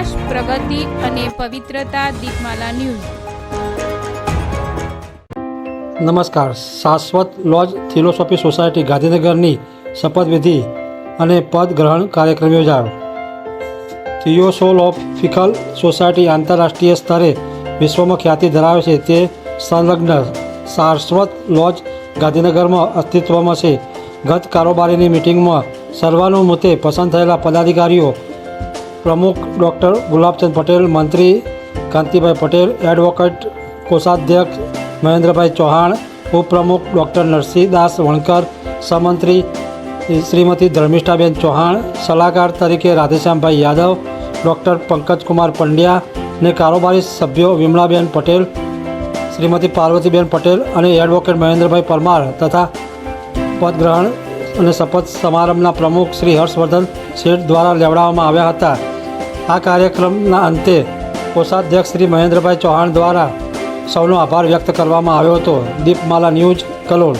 વિકાસ પ્રગતિ અને પવિત્રતા દીપમાલા ન્યૂઝ. નમસ્કાર. શાશ્વત લોજ ફિલોસોફી સોસાયટી ગાંધીનગરની શપથવિધિ અને પદ ગ્રહણ કાર્યક્રમ યોજાયો. થિયોસોલોફિકલ સોસાયટી આંતરરાષ્ટ્રીય સ્તરે વિશ્વમાં ખ્યાતિ ધરાવે છે. તે સંલગ્ન શાશ્વત લોજ ગાંધીનગરમાં અસ્તિત્વમાં છે. ગત કારોબારીની મિટિંગમાં સર્વાનુમતે પસંદ થયેલા પદાધિકારીઓ પ્રમુખ ડૉક્ટર ગુલાબચંદ પટેલ, મંત્રી કાંતિભાઈ પટેલ, એડવોકેટ કોષાધ્યક્ષ મહેન્દ્રભાઈ ચૌહાણ, ઉપપ્રમુખ ડૉક્ટર નરસિંહદાસ વણકર, સહમંત્રી શ્રીમતી ધર્મિષ્ઠાબેન ચૌહાણ, સલાહકાર તરીકે રાધેશ્યામભાઈ યાદવ, ડૉક્ટર પંકજકુમાર પંડ્યા ને કારોબારી સભ્યો વિમલાબેન પટેલ, શ્રીમતી પાર્વતીબેન પટેલ અને એડવોકેટ મહેન્દ્રભાઈ પરમાર તથા પદગ્રહણ અને શપથ સમારંભના પ્રમુખ શ્રી હર્ષવર્ધન શેઠ દ્વારા લેવડાવવામાં આવ્યા હતા. આ કાર્યક્રમના અંતે કોષાધ્યક્ષ શ્રી મહેન્દ્રભાઈ ચૌહાણ દ્વારા સૌનો આભાર વ્યક્ત કરવામાં આવ્યો હતો. દીપમાલા ન્યૂઝ કલોલ.